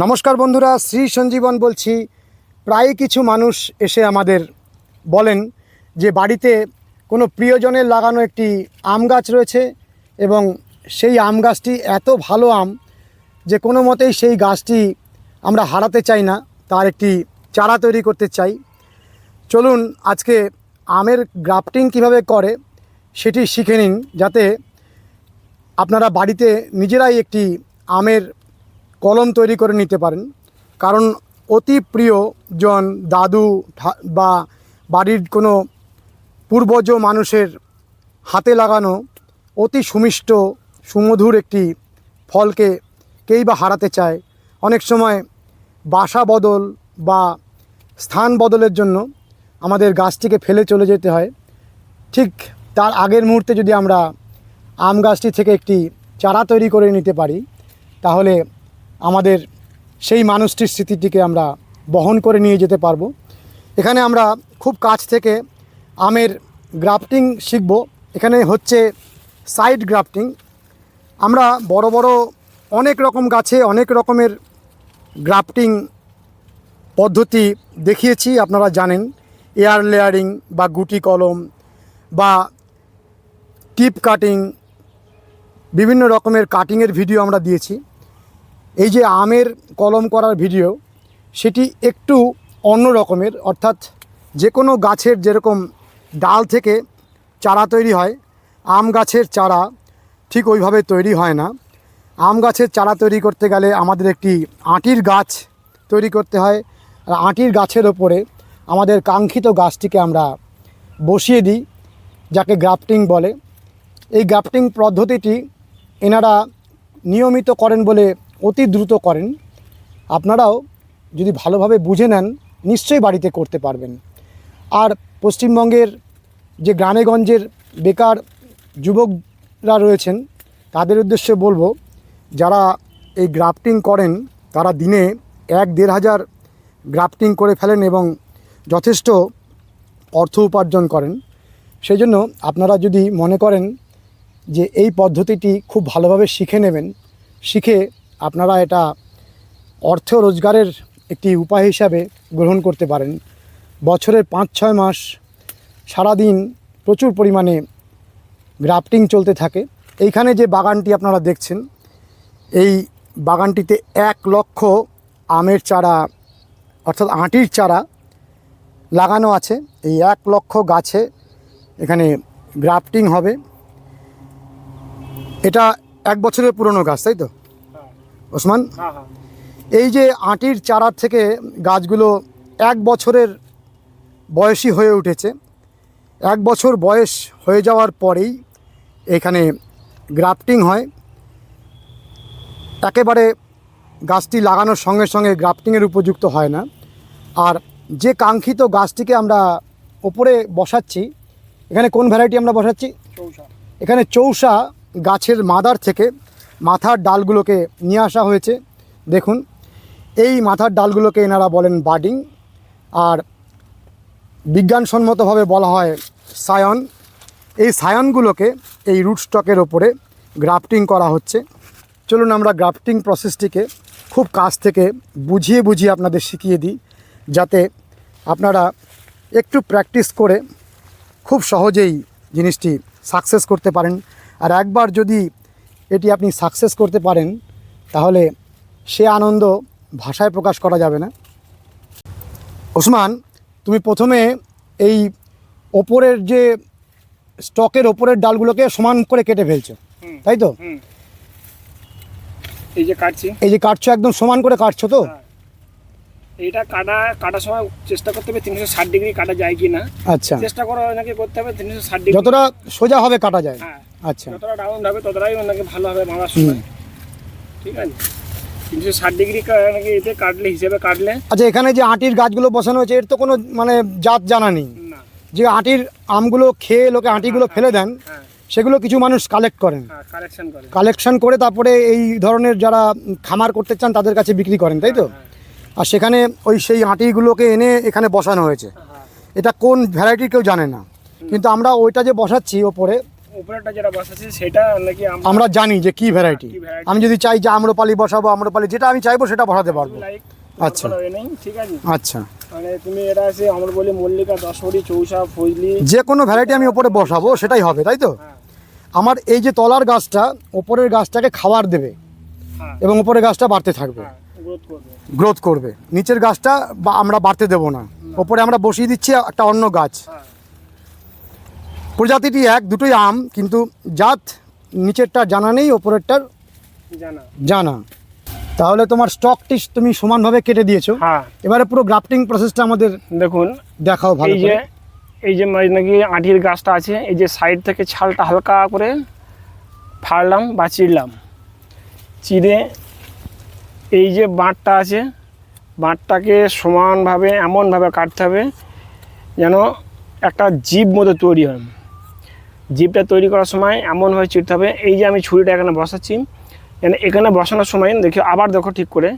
নমস্কার বন্ধুরা, শ্রী সঞ্জীবন বলছি। প্রায় কিছু মানুষ এসে আমাদের বলেন যে বাড়িতে কোনো প্রিয়জনের লাগানো একটি আম গাছ রয়েছে এবং সেই আম গাছটি এত ভালো আম যে কোনো মতেই সেই গাছটি আমরা হারাতে চাই না, তার একটি চারা তৈরি করতে চাই। চলুন আজকে আমের গ্রাফটিং কীভাবে করে সেটি শিখে নিন, যাতে আপনারা বাড়িতে নিজেরাই একটি আমের কলম তৈরি করে নিতে পারেন। কারণ অতি প্রিয়জন দাদু বা বাড়ির কোনো পূর্বজ মানুষের হাতে লাগানো অতি সুমিষ্ট, সুমধুর একটি ফলকে কেই বা হারাতে চায়। অনেক সময় বাসা বদল বা স্থান বদলের জন্য আমাদের গাছটিকে ফেলে চলে যেতে হয়। ঠিক তার আগের মুহূর্তে যদি আমরা আম গাছটি থেকে একটি চারা তৈরি করে নিতে পারি, তাহলে আমাদের সেই মানুষটির স্মৃতিটিকে আমরা বহন করে নিয়ে যেতে পারব। এখানে আমরা খুব কাছ থেকে আমের গ্রাফটিং শিখব। এখানে হচ্ছে সাইড গ্রাফটিং। আমরা বড় বড় অনেক রকম গাছে অনেক রকমের গ্রাফটিং পদ্ধতি দেখিয়েছি, আপনারা জানেন। এয়ার লেয়ারিং বা গুটি কলম বা টিপ কাটিং, বিভিন্ন রকমের কাটিংয়ের ভিডিও আমরা দিয়েছি। এই যে আমের কলম করার ভিডিও, সেটি একটু অন্য রকমের, অর্থাৎ যে কোনো গাছের যেরকম ডাল থেকে চারা তৈরি হয়, আম গাছের চারা ঠিক ওইভাবে তৈরি হয় না। আম গাছের চারা তৈরি করতে গেলে আমাদের একটি আঁটির গাছ তৈরি করতে হয়। আর আঁটির গাছের ওপরে আমাদের কাঙ্ক্ষিত গাছটিকে আমরা বসিয়ে দিই, যাকে গ্রাফটিং বলে। এই গ্রাফটিং পদ্ধতিটি এনারা নিয়মিত করেন বলে অতি দ্রুত করেন, আপনারাও যদি ভালোভাবে বুঝে নেন, নিশ্চয়ই বাড়িতে করতে পারবেন। আর পশ্চিমবঙ্গের যে গ্রামেগঞ্জের বেকার যুবকরা রয়েছেন, তাদের উদ্দেশ্যে বলব, যারা এই গ্রাফটিং করেন, তারা দিনে এক দেড় হাজার গ্রাফটিং করে ফেলেন এবং যথেষ্ট অর্থ উপার্জন করেন। সেই জন্য আপনারা যদি মনে করেন যে এই পদ্ধতিটি খুব ভালোভাবে শিখে নেবেন, শিখে আপনারা এটা অর্থ রোজগারের একটি উপায় হিসাবে গ্রহণ করতে পারেন। বছরের পাঁচ, ছয় মাস সারাদিন প্রচুর পরিমাণে গ্রাফটিং চলতে থাকে। এইখানে যে বাগানটি আপনারা দেখছেন, এই বাগানটিতে এক লক্ষ আমের চারা, অর্থাৎ আঁটির চারা লাগানো আছে। এই এক লক্ষ গাছে এখানে গ্রাফটিং হবে। এটা এক বছরের পুরনো গাছ, তাই তো? ওসমান? এই যে আঁটির চারা থেকে গাছগুলো এক বছরের বয়সী হয়ে উঠেছে এক বছর বয়স হয়ে যাওয়ার পরেই এখানে গ্রাফটিং হয়। একেবারে গাছটি লাগানোর সঙ্গে সঙ্গে গ্রাফটিংয়ের উপযুক্ত হয় না। আর যে কাঙ্ক্ষিত গাছটিকে আমরা ওপরে বসাচ্ছি এখানে কোন ভ্যারাইটি আমরা বসাচ্ছি? এখানে চৌষা গাছের মাদার থেকে মাথার ডালগুলোকে নিয়ে আসা হয়েছে। দেখুন, এই মাথার ডালগুলোকে এনারা বলেন বাডিং আর বিজ্ঞানসম্মতভাবে বলা হয় সায়ন। এই সায়নগুলোকে এই রুট স্টকের ওপরে গ্রাফটিং করা হচ্ছে। চলুন আমরা গ্রাফটিং প্রসেসটিকে খুব কাছ থেকে বুঝিয়ে বুঝিয়ে আপনাদের শিখিয়ে দিই, যাতে আপনারা একটু প্র্যাকটিস করে খুব সহজেই জিনিসটি সাকসেস করতে পারেন। আর একবার যদি এটি আপনি সাকসেস করতে পারেন তাহলে সে আনন্দ ভাষায় প্রকাশ করা যাবে না। ওসমান তুমি প্রথমে এই ওপরের যে স্টকের ওপরের ডালগুলোকে সমান করে কেটে ফেলছো তাই তো? এই যে কাটছি। এই যে কাটছো একদম সমান করে কাটছো তো? হ্যাঁ। এইটা কাটা কাটার সময় চেষ্টা করতে হবে তিনশো ষাট ডিগ্রি কাটা যায় কি না আচ্ছা। চেষ্টা করা নাকি করতে হবে তিনশো ষাট ডিগ্রি। যতটা সোজা হবে কাটা যায়। হ্যাঁ। আচ্ছা। যতটা ডাউন হবে ততটাই ওনাকে ভালো হবে সময়। ঠিক আছে? তিনশো ষাট ডিগ্রি নাকি এতে কাটলে হিসেবে কাটলে। আচ্ছা এখানে যে আটির গাছগুলো বসানো হয়েছে এর তো কোনো মানে জাত জানা নেই। যে আটির আমগুলো খেয়ে লোকে আটিগুলো ফেলে দেন হ্যাঁ সেগুলো কিছু মানুষ কালেক্ট করেন। হ্যাঁ কালেকশন করে। তারপরে এই ধরনের যারা খামার করতে চান তাদের কাছে বিক্রি করেন তাই তো? হ্যাঁ আর সেখানে ওই সেই আটিগুলোকে এনে এখানে বসানো হয়েছে। হ্যাঁ এটা কোন ভ্যারাইটি কেউ জানে না। কিন্তু আমরা ওইটা যে বসাচ্ছি ওপরে উপরেরটা যেটা বসাচ্ছি সেটা নাকি আমরা জানি যে কি ভ্যারাইটি আমি যদি চাই যে আম্রপালি বসাবো আম্রপালি যেটা আমি চাইব সেটা বসাতে পারব। আচ্ছা। নেই ঠিক আছে? আচ্ছা। মানে তুমি এটা আছে আমরা বলি মল্লিকা দশহরি চৌসা ফজলি। যে কোনো ভ্যারাইটি আমি ওপরে বসাবো সেটাই হবে তাই তো? হ্যাঁ। আমার এই যে তলার গাছটা ওপরের গাছটাকে খাবার দেবে হ্যাঁ। এবং ওপরের গাছটা বাড়তে থাকবে। হ্যাঁ গ্রোথ করবে। নিচের গাছটা বা আমরা বাড়তে দেবো না। ওপরে আমরা বসিয়ে দিচ্ছি একটা অন্য গাছ। হ্যাঁ। প্রজাতিটি এক দুটোই আম কিন্তু জাত নিচেরটা জানা নেই ওপরেরটার জানা। জানা। তাহলে তোমার স্টকটি তুমি সমানভাবে কেটে দিয়েছ। হ্যাঁ। এবারে পুরো গ্রাফটিং প্রসেসটা আমাদের দেখুন দেখাও ভালো যে এই যে মানে নাকি আঁটির গাছটা আছে এই যে সাইড থেকে ছালটা হালকা করে ফাড়লাম বা চিরলাম চিড়ে এই যে বাঁটটা আছে বাঁটটাকে সমানভাবে এমনভাবে কাটতে হবে যেন একটা জিপ মতো তৈরি হয়। জিপটা তৈরি করার সময় এমনভাবে চিরতে হবে এই যে আমি ছুরিটা এখানে বসাচ্ছি যেন এখানে বসানোর সময় দেখি আবার দেখো ঠিক করে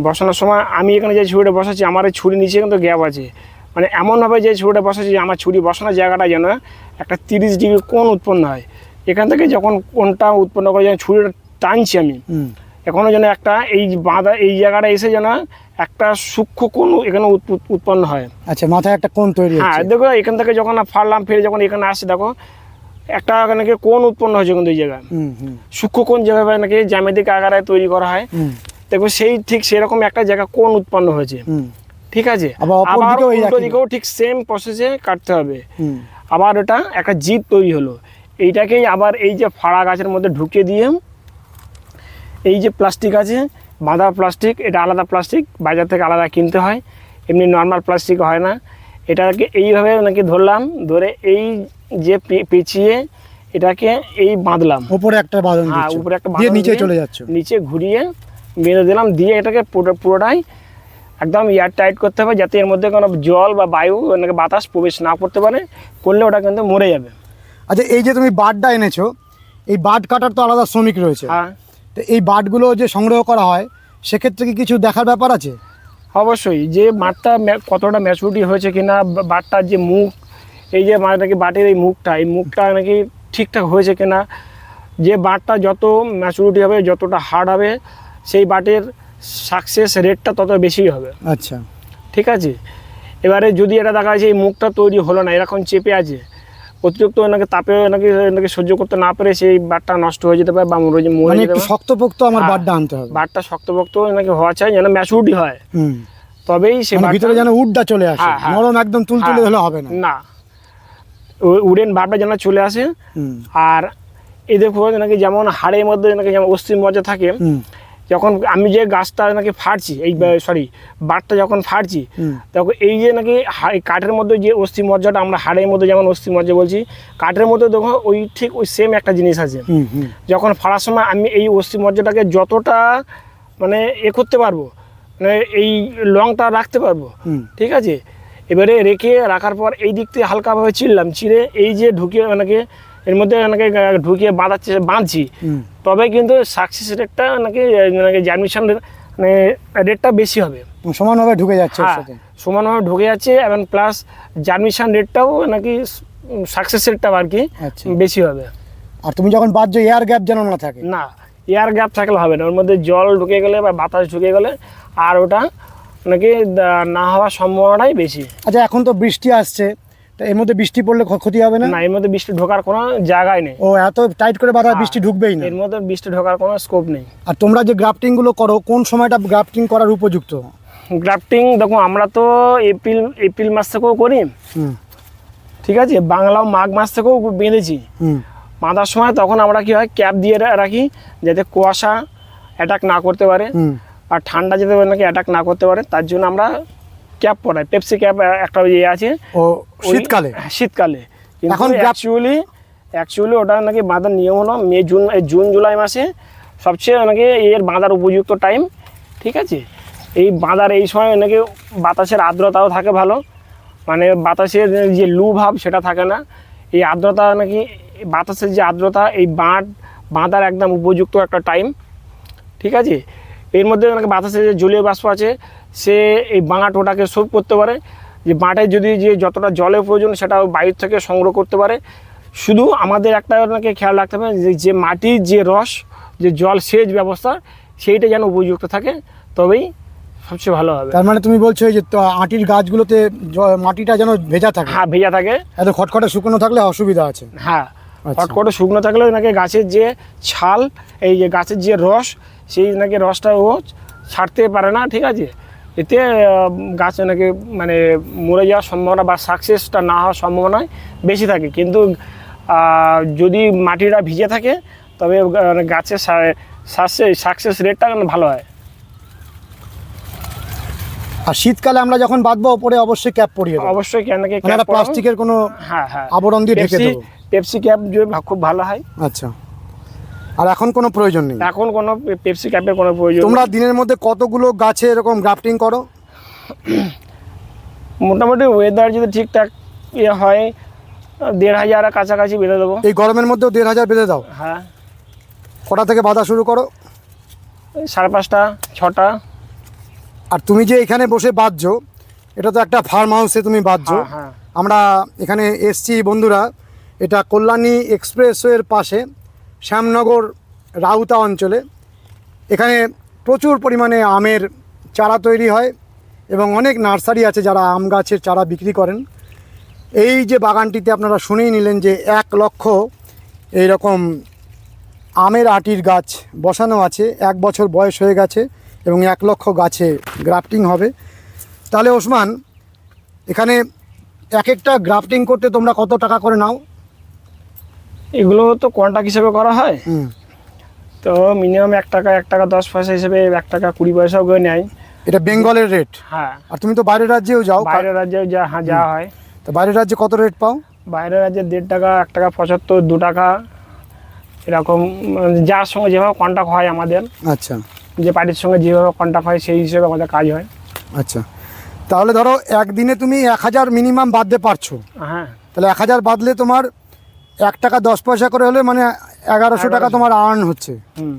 বসানোর সময় আমি এখানে যে ছুরিটা বসাচ্ছি আমার এই ছুরি নিচে কিন্তু গ্যাপ আছে। মানে এমনভাবে যে ছুরিটা বসাচ্ছি যে আমার ছুরি বসানোর জায়গাটা যেন একটা তিরিশ ডিগ্রি কোণ উৎপন্ন হয়। এখান থেকে যখন কোনটা উৎপন্ন করে যখন ছুরিটা টানছি আমি এখনও যেন একটা এই বাঁধা এই জায়গাটা এসে যেন একটা সূক্ষ্ম কোণ এখানে উৎ- উৎ- উৎপন্ন হয়। আচ্ছা মাথায় একটা কোণ তৈরি হ্যাঁ দেখো এখান থেকে যখন ফাড়লাম ফিরে যখন এখানে আসছে দেখো একটা নাকি কোন উৎপন্ন হয়েছে কিন্তু এই জায়গায়। সূক্ষ্ম কোণ যেভাবে নাকি জ্যামিতিক আকারে তৈরি করা হয় দেখো সেই ঠিক সেরকম একটা জায়গা কোণ উৎপন্ন হয়েছে। ঠিক আছে? আবার দিকেও ঠিক সেম প্রসেসে কাটতে হবে। আবার ওটা একটা জিপ তৈরি হলো। এইটাকেই আবার এই যে ফাড়া গাছের মধ্যে ঢুকিয়ে দিয়ে এই যে প্লাস্টিক আছে বাঁধা প্লাস্টিক এটা আলাদা প্লাস্টিক বাজার থেকে আলাদা কিনতে হয়। এমনি নর্মাল প্লাস্টিক হয় না। এটাকে এইভাবে নাকি ধরলাম ধরে এই যে পে- পেঁচিয়ে এটাকে এই বাঁধলাম। উপরে একটা বাঁধন হ্যাঁ উপরে একটা বাঁধন নিচে চলে যাচ্ছ। নিচে ঘুরিয়ে বেঁধে দিলাম দিয়ে এটাকে পুরো- পুরোটাই একদম এয়ার টাইট করতে হবে যাতে এর মধ্যে কোনো জল বা বায়ু নাকি বাতাস প্রবেশ না করতে পারে করলে ওটা কিন্তু মরে যাবে। আচ্ছা এই যে তুমি বার্ডটা এনেছো এই বার্ড কাটার তো আলাদা শ্রমিক রয়েছে। হ্যাঁ। তো এই বার্ডগুলো যে সংগ্রহ করা হয় সেক্ষেত্রে কি কিছু দেখার ব্যাপার আছে? অবশ্যই যে মাঠটা কতটা ম্যাচুরিটি হয়েছে কিনা বাটটার যে মুখ এই যে মানে নাকি বাটির এই মুখটা এই মুখটা নাকি ঠিকঠাক হয়েছে কিনা যে বাটটা যত ম্যাচুরিটি হবে যতটা হার্ড হবে সেই বাটের সাকসেস রেটটা তত বেশি হবে। আচ্ছা। ঠিক আছে? এবারে যদি এটা দেখা যাচ্ছে এই মুখটা তৈরি হলো না এরকম চেপে আছে অতিরিক্ত নাকি তাপে নাকি নাকি সহ্য করতে না পারে সেই বাটটা নষ্ট হয়ে যেতে পারে বা মরে মরে মানে যেতে পারে শক্তপোক্ত আমার বাটটা আনতে হবে। বাটটা শক্তপোক্ত নাকি হওয়া চাই যেন ম্যাচুরিটি হয়। তবেই সে মানে ভিতরে যেন উডটা চলে আসে হ্যাঁ, হ্যাঁ। নরম একদম তুলতুলে হ্যাঁ। হলে হবে না। না। উডেন ভাবটা যেন চলে আসে। আর এই দেখো নাকি যেমন হাড়ের মধ্যে নাকি যেমন অস্থি মজা থাকে যখন আমি যে গাছটা নাকি ফাড়ছি এই সরি বাটটা যখন ফাড়ছি তখন এই যে নাকি কাঠের মধ্যে যে অস্থি মজ্জাটা আমরা হাড়ের মধ্যে যেমন অস্থি মজ্জা বলছি কাঠের মধ্যে দেখো ওই ঠিক ওই সেম একটা জিনিস আছে। যখন ফাড়ার সময় আমি এই অস্থি মজ্জাটাকে যতটা মানে এ করতে পারব মানে এই লংটা রাখতে পারব ঠিক আছে? এবারে রেখে রাখার পর এই দিক থেকে হালকাভাবে চিরলাম চিরে এই যে ঢুকিয়ে নাকি এর মধ্যে নাকি ঢুকিয়ে বাঁধাচ্ছে বাঁধছি। তবে কিন্তু সাকসেস রেটটা নাকি নাকি জার্মিশন মানে রেটটা বেশি হবে। সমানভাবে ঢুকে যাচ্ছে হ্যাঁ সমানভাবে ঢুকে যাচ্ছে এবং প্লাস জার্মিশন রেটটাও নাকি সাকসেস রেটটাও আর কি আচ্ছা। বেশি হবে। আর তুমি যখন বাজছো এয়ার গ্যাপ যেন না থাকে? না এয়ার গ্যাপ থাকলে হবে না ওর মধ্যে জল ঢুকে গেলে বা বাতাস ঢুকে গেলে আর ওটা নাকি না হওয়ার সম্ভাবনাই বেশি। আচ্ছা এখন তো বৃষ্টি আসছে তা এর মধ্যে বৃষ্টি পড়লে ক্ষতি হবে না? না এর মধ্যে বৃষ্টি ঢোকার কোনো জায়গায় নেই। ও এত টাইট করে বাঁধা। বৃষ্টি ঢুকবেই না? এর মধ্যে বৃষ্টি ঢোকার কোনো স্কোপ নেই। আর তোমরা যে গ্রাফটিংগুলো করো কোন সময়টা গ্রাফটিং করার উপযুক্ত? গ্রাফটিং দেখো আমরা তো এপ্রিল এপ্রিল মাস থেকেও করি। ঠিক আছে? বাংলাও মাঘ মাস থেকেও বেঁধেছি। বাঁধার সময় তখন আমরা কি হয় ক্যাপ দিয়ে রাখি যাতে কুয়াশা অ্যাটাক না করতে পারে। আর ঠান্ডা যাতে নাকি অ্যাটাক না করতে পারে তার জন্য আমরা ক্যাপ পরাই। পেপসি ক্যাপ একটা ইয়ে আছে। ও শীতকালে? হ্যাঁ, শীতকালে। এখন অ্যাকচুয়ালি অ্যাকচুয়ালি ওটা নাকি বাঁধার নিয়ম হলো মে জুন জুন জুলাই মাসে সবচেয়ে নাকি এর বাঁধার উপযুক্ত টাইম ঠিক আছে? এই বাঁধার এই সময় নাকি বাতাসের আর্দ্রতাও থাকে ভালো। মানে বাতাসের যে লু ভাব সেটা থাকে না। এই আর্দ্রতা নাকি বাতাসের যে আর্দ্রতা এই বাঁধ বাঁধার একদম উপযুক্ত একটা টাইম ঠিক আছে? এর মধ্যে নাকি বাতাসে যে জলীয় বাষ্প আছে সে এই বাঁট ওটাকে সোপ করতে পারে। যে বাঁটে যদি যে যতটা জলের প্রয়োজন সেটা বায়ুর থেকে সংগ্রহ করতে পারে। শুধু আমাদের একটা ওনাকে খেয়াল রাখতে হবে যে যে মাটির যে রস যে জল সেচ ব্যবস্থা সেইটা যেন উপযুক্ত থাকে তবেই সবচেয়ে ভালো হবে। তার মানে তুমি বলছো যে তো- আটির গাছগুলোতে মাটিটা যেন ভেজা থাকে। হ্যাঁ ভেজা থাকে। এত খটখটে শুকনো থাকলে অসুবিধা আছে। হ্যাঁ আচ্ছা। খটখটে শুকনো থাকলেও ওনাকে গাছের যে ছাল এই যে গাছের যে রস সেই নাকি রসটা ও ছাড়তে পারে না ঠিক আছে? এতে গাছ নাকি মানে মরে যাওয়ার সম্ভাবনা বা সাকসেসটা না হওয়ার সম্ভাবনায় বেশি থাকে। কিন্তু যদি মাটিটা ভিজে থাকে তবে আহ, গাছের সাকসেস রেটটা ভালো হয়। আর শীতকালে আমরা যখন বাঁধবো ওপরে অবশ্যই ক্যাপ পরিয়ে দেবো। অবশ্যই কেন মানে প্লাস্টিকের কোনো হ্যাঁ হ্যাঁ। আবরণ দিয়ে ঢেকে পেপসি দেবো। পেপসি ক্যাপ যদি খুব ভালো হয়। আচ্ছা। আর এখন কোনো প্রয়োজন নেই। এখন কোনো পেপসি ক্যাপের কোনো প্রয়োজন। তোমরা দিনের মধ্যে কতগুলো গাছে এরকম গ্রাফটিং করো? মোটামুটি ওয়েদার যদি ঠিকঠাক ইয়ে হয় দেড় হাজার কাছাকাছি বেঁধে দেবো। এই গরমের মধ্যেও দেড় হাজার বেঁধে দাও। হ্যাঁ। কটা থেকে বাঁধা শুরু করো? সাড়ে পাঁচটা ছটা। আর তুমি যে এখানে বসে বাঁধছো এটা তো একটা ফার্ম হাউসে তুমি বাঁধছো। হ্যাঁ হ্যাঁ। আমরা এখানে এসছি বন্ধুরা এটা কল্যাণী এক্সপ্রেসওয়ের পাশে। শ্যামনগর রাউতা অঞ্চলে। এখানে প্রচুর পরিমাণে আমের চারা তৈরি হয় এবং অনেক নার্সারি আছে যারা আম গাছের চারা বিক্রি করেন। এই যে বাগানটিতে আপনারা শুনেই নিলেন যে এক লক্ষ এইরকম আমের আটির গাছ বসানো আছে, এক বছর বয়স হয়ে গেছে এবং এক লক্ষ গাছে গ্রাফটিং হবে। তাহলে ওসমান, এখানে এক একটা গ্রাফটিং করতে তোমরা কত টাকা করে নাও? এগুলো তো কন্ট্রাক্ট হিসেবে করা হয়। তো মিনিমাম এক টাকা এক টাকা দশ পয়সা হিসেবে এক টাকা কুড়ি পয়সাও করে নেয়। এটা বেঙ্গলের রেট হ্যাঁ। আর তুমি তো বাইরের রাজ্যেও যাও বাইরের রাজ্যেও যা হ্যাঁ যা হয়। তো বাইরের রাজ্যে কত রেট পাও? বাইরের রাজ্যে দেড় টাকা এক টাকা পঁচাত্তর দু টাকা এরকম মানে যার সঙ্গে যেভাবে কন্ট্যাক্ট হয় আমাদের আচ্ছা। যে পার্টির সঙ্গে যেভাবে কন্ট্যাক্ট হয় সেই হিসেবে আমাদের কাজ হয়। আচ্ছা। তাহলে ধরো একদিনে তুমি এক হাজার মিনিমাম বাঁধতে পারছ। হ্যাঁ। তাহলে এক হাজার বাঁধলে তোমার এক টাকা দশ পয়সা করে হলে মানে এগারোশো টাকা তোমার আর্ন হচ্ছে। হুম।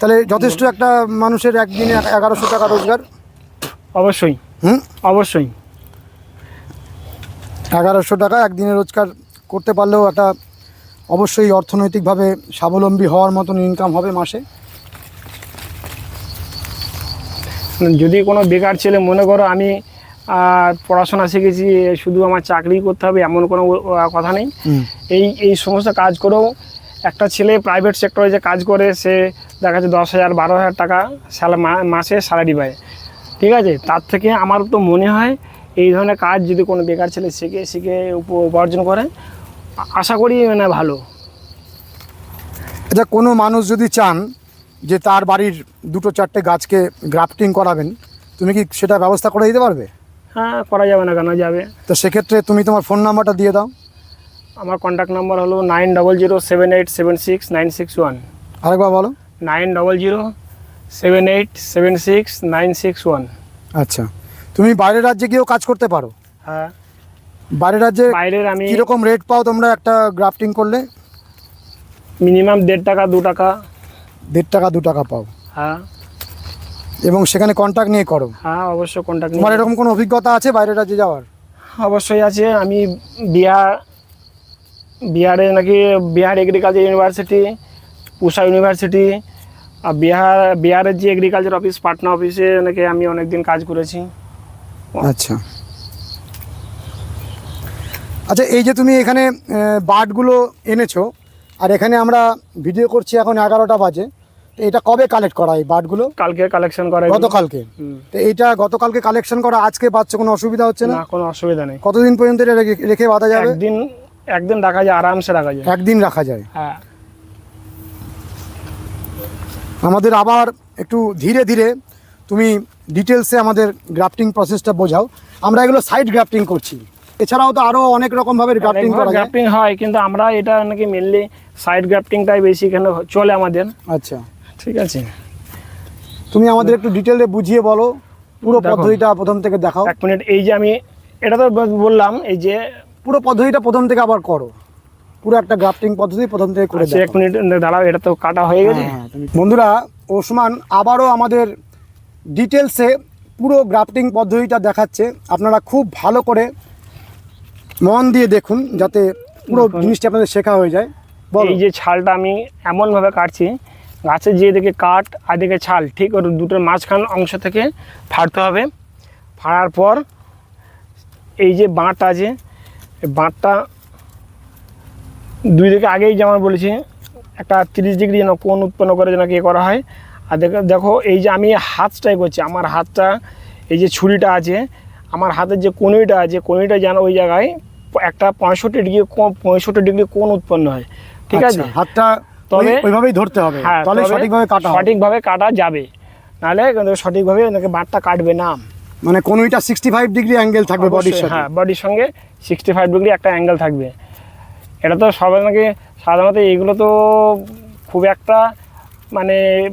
তাহলে যথেষ্ট একটা মানুষের একদিনে এগারোশো টাকা রোজগার। অবশ্যই। হুম? অবশ্যই। এগারোশো টাকা একদিনে রোজগার করতে পারলেও একটা অবশ্যই অর্থনৈতিকভাবে স্বাবলম্বী হওয়ার মতন ইনকাম হবে মাসে। যদি কোনো বেকার ছেলে মনে করো আমি আহ, পড়াশোনা শিখেছি শুধু আমার চাকরি করতে হবে এমন কোনো কথা নেই। এই এই সমস্ত কাজ করেও একটা ছেলে প্রাইভেট সেক্টরে যে কাজ করে সে দেখা যাচ্ছে দশ হাজার বারো হাজার টাকা মাসে স্যালারি পায়। ঠিক আছে? তার থেকে আমার তো মনে হয় এই ধরনের কাজ যদি কোনো বেকার ছেলে শিখে শিখে উপ- উপার্জন করে আশা করি মানে ভালো। আচ্ছা কোনো মানুষ যদি চান যে তার বাড়ির দুটো চারটে গাছকে গ্রাফটিং করাবেন তুমি কি সেটা ব্যবস্থা করে দিতে পারবে? হ্যাঁ করা যাবে না কেন যাবে। তো সেক্ষেত্রে তুমি তোমার ফোন নাম্বারটা দিয়ে দাও। আমার কন্ট্যাক্ট নাম্বার হলো nine double zero seven eight seven six nine six one আরেকবার বলো। Nine double zero seven eight seven six nine six one আচ্ছা। তুমি বাইরের রাজ্যে গিয়েও কাজ করতে পারো। হ্যাঁ। বাইরের রাজ্যে বাইরের আমি কীরকম রেট পাও তোমরা একটা গ্রাফটিং করলে? মিনিমাম দেড় টাকা দু টাকা। দেড় টাকা দু টাকা পাও। হ্যাঁ। এবং সেখানে কন্ট্যাক্ট নিয়ে করো। হ্যাঁ অবশ্যই কন্ট্যাক্ট তোমার এরকম কোনো অভিজ্ঞতা আছে বাইরের রাজ্যে যাওয়ার? অবশ্যই আছে। আমি বিহার বিহারে নাকি Bihar agriculture university Pusa university আর বিহার বিহারের যে এগ্রিকালচার অফিস পাটনা অফিসে নাকি আমি অনেক দিন কাজ করেছি। আচ্ছা। আচ্ছা এই যে তুমি এখানে বার্ডগুলো এনেছো আর এখানে আমরা ভিডিও করছি এখন এগারোটা বাজে। এটা কবে কালেক্ট করা এই বার্ডগুলো কালকে কালেকশন করা। গতকালকে? তো এইটা গতকালকে কালেকশন করা আজকে বাচ্চা কোনো অসুবিধা হচ্ছে না? কোনো অসুবিধা নেই। কতদিন পর্যন্ত এটা রেখে- রেখে বাঁধা যাবে? একদিন একদিন রাখা যায় আরামসে রাখা যায়। একদিন রাখা যায়। হ্যাঁ। আমাদের আবার একটু ধীরে ধীরে তুমি ডিটেলসে আমাদের গ্রাফটিং প্রসেসটা বোঝাও। আমরা এগুলো সাইড গ্রাফটিং করছি। এছাড়াও তো আরও অনেক রকমভাবে গ্রাফটিং করা যায়। গ্রাফটিং হয় কিন্তু আমরা এটা নাকি মেনলি সাইড গ্রাফটিংটাই বেশি এখানে চলে আমাদের। আচ্ছা। ঠিক আছে। তুমি আমাদের একটু ডিটেলে বুঝিয়ে বলো পুরো পদ্ধতিটা প্রথম থেকে দেখাও। এক মিনিট এই যে আমি এটা তো বললাম এই যে পুরো পদ্ধতিটা প্রথম থেকে আবার করো। পুরো একটা গ্রাফটিং পদ্ধতি প্রথম থেকে করে আচ্ছা, এক মিনিট দাঁড়াও এটা তো কাটা হয়ে গেছে। হ্যাঁ, বন্ধুরা ওসমান আবারও আমাদের ডিটেলসে পুরো গ্রাফটিং পদ্ধতিটা দেখাচ্ছে। আপনারা খুব ভালো করে মন দিয়ে দেখুন যাতে পুরো। জিনিসটা আপনাদের শেখা হয়ে যায়। বলো। এই যে ছালটা আমি এমনভাবে কাটছি গাছের যে এদিকে কাঠ আর দিকে ছাল ঠিক ওর দুটোর মাঝখান অংশ থেকে ফাড়তে হবে। ফাড়ার পর এই যে বাঁটটা আছে বাঁটটা দুই দিকে আগেই যেমন বলেছি একটা তিরিশ ডিগ্রি যেন কোন উৎপন্ন করে যেন ইয়ে করা হয়। আর দেখো দেখো এই যে আমি হাতটাই করছি আমার হাতটা এই যে ছুরিটা আছে আমার হাতের যে কনুইটা আছে কনুইটা যেন ওই জায়গায় একটা পঁয়ষট্টি ডিগ্রি পঁয়ষট্টি ডিগ্রি কোন উৎপন্ন হয়। ঠিক আছে? আচ্ছা, হাতটা তবে- ওইভাবেই ধরতে হবে। হ্যাঁ তাহলে সঠিকভাবে কাটা সঠিকভাবে কাটা যাবে। নাহলে কিন্তু সঠিকভাবে ওনাকে বাঁটটা কাটবে না। মানে কোনোইটা সিক্সটি ফাইভ ডিগ্রি অ্যাঙ্গেল থাকবে বডির অবশ্যই, সাথে। হ্যাঁ বডির সঙ্গে সিক্সটি ফাইভ ডিগ্রি একটা অ্যাঙ্গেল থাকবে। এটা তো সবাই নাকি সাধারণত এইগুলো তো খুব একটা মানে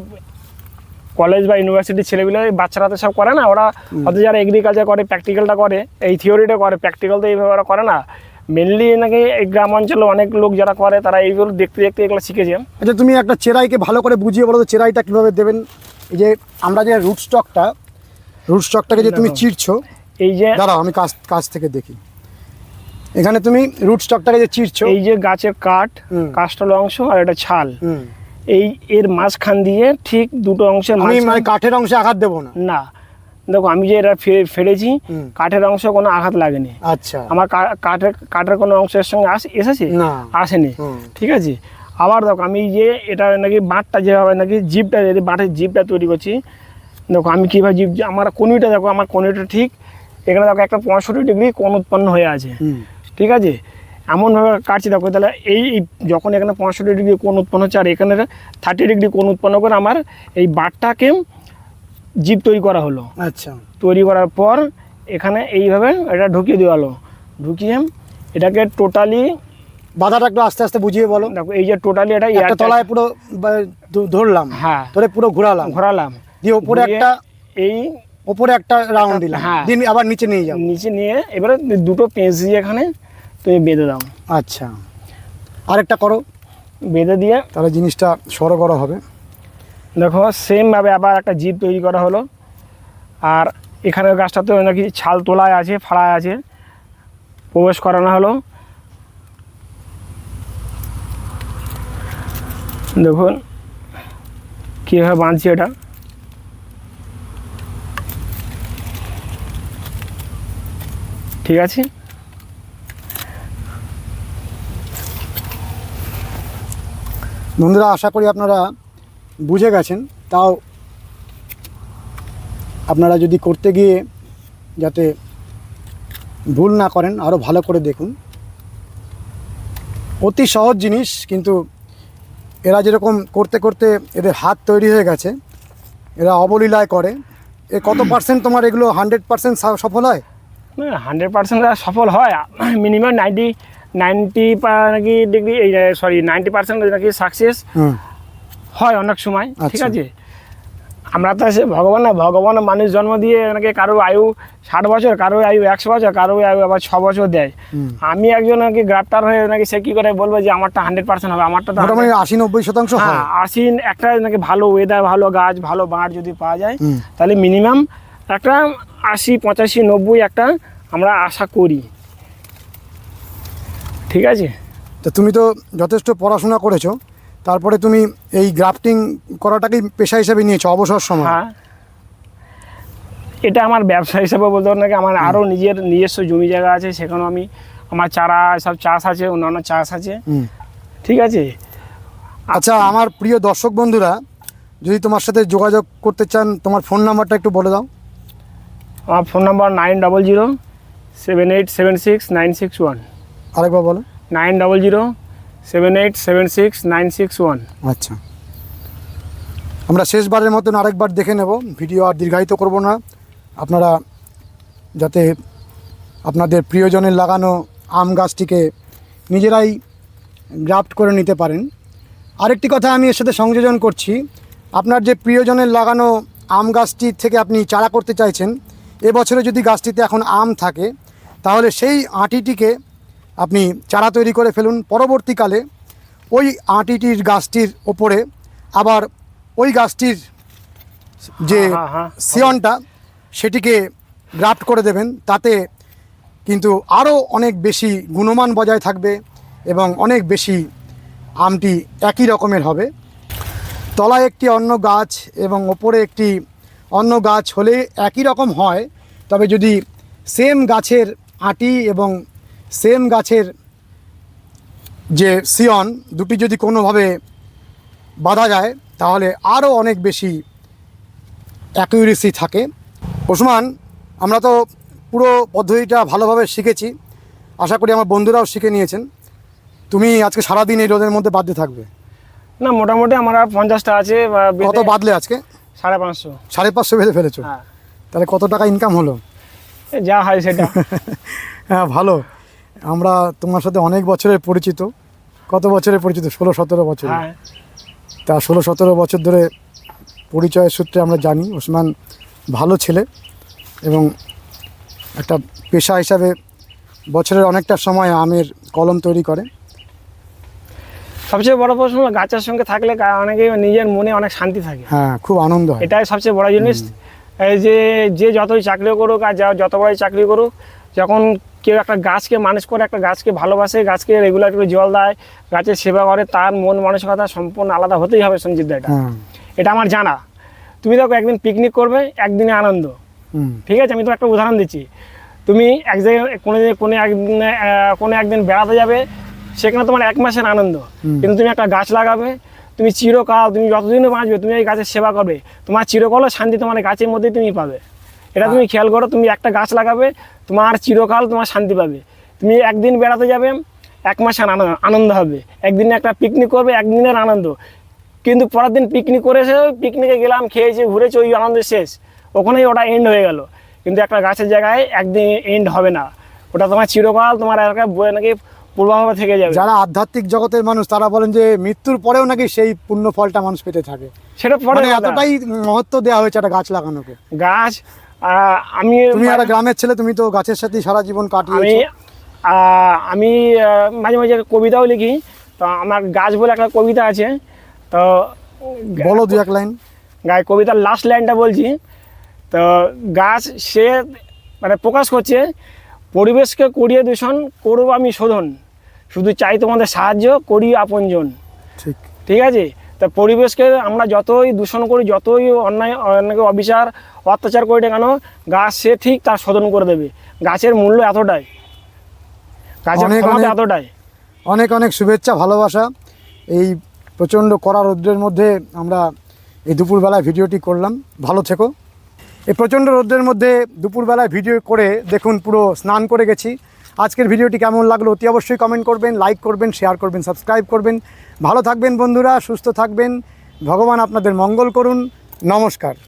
কলেজ বা ইউনিভার্সিটির ছেলেগুলো বাচ্চারা তো সব করে না। ওরা হয়তো যারা এগ্রিকালচার করে প্র্যাকটিক্যালটা করে এই থিওরিটা করে প্র্যাকটিক্যাল তো এইভাবে ওরা করে না। মেনলি নাকি এই গ্রাম অঞ্চলে অনেক লোক যারা করে তারা এইগুলো দেখতে দেখতে এগুলো শিখেছে। আচ্ছা তুমি একটা চেরাইকে ভালো করে বুঝিয়ে বলো তো চেরাইটা কীভাবে দেবেন? এই যে আমরা যে রুট স্টকটা রুট স্টকটাকে যে তুমি। চিরছো এই যে দাঁড়াও আমি কাছ কাছ থেকে দেখি। এখানে তুমি রুট স্টকটাকে যে চিরছো এই যে গাছের কাঠ। কাস্টল অংশ আর এটা ছাল। এই এর মাঝখান দিয়ে ঠিক দুটো অংশের আমি মাঝখান- মানে কাঠের অংশে আঘাত দেবো না। না দেখো আমি যে এটা ফে- ফেলেছি কাঠের অংশ কোনো আঘাত লাগেনি। আচ্ছা। আমার কাঠের কাঠের কোনো অংশের সঙ্গে আস এসেছে? আসেনি। ঠিক আছে? আবার দেখো আমি যে এটা নাকি বাঁটটা যেভাবে নাকি জিপটা যদি বাঁটের জিপটা তৈরি করছি দেখো আমি কীভাবে জিপ আমার কনুইটা দেখো আমার কনুইটা ঠিক এখানে দেখো একটা পঁয়ষট্টি ডিগ্রি কোন উৎপন্ন হয়ে আছে। ঠিক আছে? এমনভাবে কাটছি দেখো তাহলে এই এই যখন এখানে পঁয়ষট্টি ডিগ্রি কোন উৎপন্ন হচ্ছে আর এখানে থার্টি ডিগ্রি কোন উৎপন্ন করে আমার এই বাটটাকে জিপ তৈরি করা হলো। আচ্ছা। তৈরি করার পর এখানে এইভাবে এটা ঢুকিয়ে দেওয়া হলো। ঢুকিয়ে এটাকে টোটালি বাধাটা একটু আস্তে আস্তে বুঝিয়ে বলো। দেখো এই যে টোটালি এটা একটা তলায় পুরো ধরলাম। হ্যাঁ। ধরে পুরো ঘোরালাম। ঘোরালাম। দিয়ে ওপরে একটা এই ওপরে একটা রাউন্ড দিলাম। হ্যাঁ। দিয়ে আবার নিচে নিয়ে যাব। নিচে নিয়ে এবারে দুটো পেঁচ দিয়ে এখানে তুমি বেঁধে দাও। আচ্ছা। আরেকটা করো। বেঁধে দিয়ে তাহলে জিনিসটা সরগর হবে। দেখো সেমভাবে আবার একটা জিপ তৈরি করা হলো। আর এখানের গাছটাতে নাকি ছাল তোলায় আছে, ফাড়ায় আছে। প্রবেশ করানো হলো। দেখুন, কীভাবে বাঁধছি এটা। ঠিক আছে? বন্ধুরা, আশা করি আপনারা বুঝে গেছেন তাও আপনারা যদি করতে গিয়ে যাতে ভুল না করেন আরও ভালো করে দেখুন। অতি সহজ জিনিস কিন্তু এরা যেরকম করতে করতে এদের হাত তৈরি হয়ে গেছে এরা অবলীলায় করে। এ কত পার্সেন্ট তোমার এগুলো হান্ড্রেড পার্সেন্ট সফল হয়? হান্ড্রেড পার্সেন্ট সফল হয়। মিনিমাম নাইনটি নাইনটি নাকি ডিগ্রি এই সরি নাইনটি পার্সেন্ট নাকি সাকসেস হয় অনেক সময় ঠিক আচ্ছা। আছে? আমরা তো সে ভগবান না ভগবান মানুষ জন্ম দিয়ে নাকি কারও আয়ু ষাট বছর কারও আয়ু একশো বছর কারও আয়ু আবার ছ বছর দেয়। আমি একজন নাকি গ্রাফটার হয়ে নাকি সে কী করে বলব যে আমারটা হান্ড্রেড পার্সেন্ট হবে আমারটা তো মোটামুটি আশি নব্বই শতাংশ হয়। আশিন একটা নাকি ভালো ওয়েদার ভালো গাছ ভালো বাঁট যদি পাওয়া যায় তাহলে মিনিমাম একটা আশি পঁচাশি নব্বই একটা আমরা আশা করি। ঠিক আছে? তো তুমি তো যথেষ্ট পড়াশোনা করেছ। তারপরে তুমি এই গ্রাফটিং করাটাকেই পেশা হিসেবে নিয়েছো অবসর সময়? হ্যাঁ। এটা আমার ব্যবসা হিসাবে বলতে নাকি আমার আরও নিজের নিজস্ব জমি জায়গা আছে সেখানেও আমি আমার চারা সব চাষ আছে অন্যান্য চাষ আছে। ঠিক আছে? আচ্ছা আমার প্রিয় দর্শক বন্ধুরা যদি তোমার সাথে যোগাযোগ করতে চান তোমার ফোন নাম্বারটা একটু বলে দাও। আমার phone number nine double zero seven eight seven six nine six one. আরেকবার বলো। Nine double zero seven eight seven six nine six one আচ্ছা। আমরা শেষবারের মতন আরেকবার দেখে নেব। ভিডিও আর দীর্ঘায়িত করব না। আপনারা যাতে আপনাদের প্রিয়জনের লাগানো আম গাছটিকে নিজেরাই গ্রাফট করে নিতে পারেন। আরেকটি কথা আমি এর সাথে সংযোজন করছি। আপনার যে প্রিয়জনের লাগানো আম গাছটি থেকে আপনি চারা করতে চাইছেন এবছরে যদি গাছটিতে এখন আম থাকে, তাহলে সেই আঁটিটিকে আপনি চারা তৈরি করে ফেলুন। পরবর্তীকালে ওই আঁটিটির গাছটির ওপরে আবার ওই গাছটির যে হ্যাঁ, হ্যাঁ, সিয়নটা সেটিকে গ্রাফট করে দেবেন। তাতে কিন্তু আরও অনেক বেশি গুণমান বজায় থাকবে এবং অনেক বেশি আমটি একই রকমের হবে। তলায় একটি অন্য গাছ এবং ওপরে একটি অন্য গাছ হলে একই রকম হয়। তবে যদি সেম গাছের আটি এবং সেম গাছের যে সিয়ন দুটি যদি কোনোভাবে বাঁধা যায় তাহলে আরও অনেক বেশি অ্যাকিউরেসি থাকে। ওসমান আমরা তো পুরো পদ্ধতিটা ভালোভাবে শিখেছি। আশা করি আমার বন্ধুরাও শিখে নিয়েছেন। তুমি আজকে সারাদিন এই রোদের মধ্যে বাধ্য থাকবে? না মোটামুটি আমার আর পঞ্চাশটা আছে কত বাঁধলে আজকে? সাড়ে পাঁচশো। সাড়ে পাঁচশো বেঁধে ফেলেছো? হ্যাঁ। তাহলে কত টাকা ইনকাম হলো? যা হয় সেটা। হ্যাঁ ভালো। আমরা তোমার সাথে অনেক বছরের পরিচিত। কত বছরের পরিচিত? ষোলো সতেরো বছর। হ্যাঁ। তা ষোলো সতেরো বছর ধরে পরিচয়ের সূত্রে আমরা জানি ওসমান ভালো ছেলে এবং একটা পেশা হিসাবে বছরের অনেকটা সময় আমের কলম তৈরি করে। সবচেয়ে বড় প্রশ্ন হলো গাছের সঙ্গে থাকলে অনেকে নিজের মনে অনেক শান্তি থাকে। হ্যাঁ খুব আনন্দ হয়। এটাই সবচেয়ে বড় জিনিস। এই যে যে যতই চাকরি করুক আর যা যত বড়ই চাকরি করুক যখন কেউ একটা গাছকে মানুষ করে একটা গাছকে ভালোবাসে গাছকে রেগুলার করে জল দেয় গাছের সেবা করে তার মন মানসিকতা সম্পূর্ণ আলাদা হতেই হবে সঞ্জিত দা এটা। এটা আমার জানা। তুমি দেখো একদিন পিকনিক করবে একদিনে আনন্দ। ঠিক আছে? আমি তো একটা উদাহরণ দিচ্ছি। তুমি এক জায়গায় কোনো দিন- কোনো একদিন কোনো একদিন বেড়াতে যাবে সেখানে তোমার এক মাসের আনন্দ। কিন্তু তুমি একটা গাছ লাগাবে তুমি চিরকাল তুমি যতদিনও বাঁচবে তুমি এই গাছের সেবা করবে তোমার চিরকালও শান্তি তোমার গাছের মধ্যেই তুমি পাবে। এটা তুমি খেয়াল করো তুমি একটা গাছ লাগাবে তোমার চিরকাল তোমার শান্তি পাবে। তুমি একদিন বেড়াতে যাবে এক মাসের আনন্দ হবে। একদিন একটা পিকনিক করবে একদিনের আনন্দ। কিন্তু পরের দিন পিকনিক করে এসে পিকনিকে গেলাম খেয়েছি ঘুরেছি ওই আনন্দ শেষ। ওখানেই ওটা এন্ড হয়ে গেল। কিন্তু একটা গাছের জায়গায় একদিন এন্ড হবে না। ওটা তোমার চিরকাল তোমার এলাকায় বয়ে নাকি পূর্বাভাবে থেকে যাবে। যারা আধ্যাত্মিক জগতের মানুষ তারা বলেন যে মৃত্যুর পরেও নাকি সেই পুণ্য ফলটা মানুষ পেতে থাকে। সেটা পরে মানে এতটাই মহত্ব দেওয়া হয়েছে একটা গাছ লাগানোকে। গাছ আমি তুমি একটা গ্রামের ছেলে তুমি তো গাছের সাথে সারা জীবন কাটিয়েছো। আমি মাঝে মাঝে কবিতাও লিখি। তো আমার গাছ বলে একটা কবিতা আছে। তো বলো দু এক লাইন। গায়ে কবিতার লাস্ট লাইনটা বলছি। তো গাছ সে মানে প্রকাশ করছে পরিবেশকে করিয়ে দূষণ করব আমি শোধন। শুধু চাই তোমাদের সাহায্য করি আপনজন। ঠিক। ঠিক আছে? তা পরিবেশকে আমরা যতই দূষণ করি যতই অন্যায় অনেকে অবিচার অত্যাচার করি না কেন গাছ সে ঠিক তার শোধন করে দেবে। গাছের মূল্য এতটাই। গাছের এতটাই। অনেক অনেক শুভেচ্ছা ভালোবাসা। এই প্রচণ্ড কড়া রৌদ্রের মধ্যে আমরা এই দুপুরবেলায় ভিডিওটি করলাম। ভালো থেকো। এই প্রচণ্ড রোদ্রের মধ্যে দুপুরবেলায় ভিডিও করে দেখুন পুরো স্নান করে গেছি। আজকের ভিডিওটি কেমন লাগল অতি অবশ্যই কমেন্ট করবেন লাইক করবেন শেয়ার করবেন সাবস্ক্রাইব করবেন। ভালো থাকবেন বন্ধুরা সুস্থ থাকবেন। ভগবান আপনাদের মঙ্গল করুন। নমস্কার।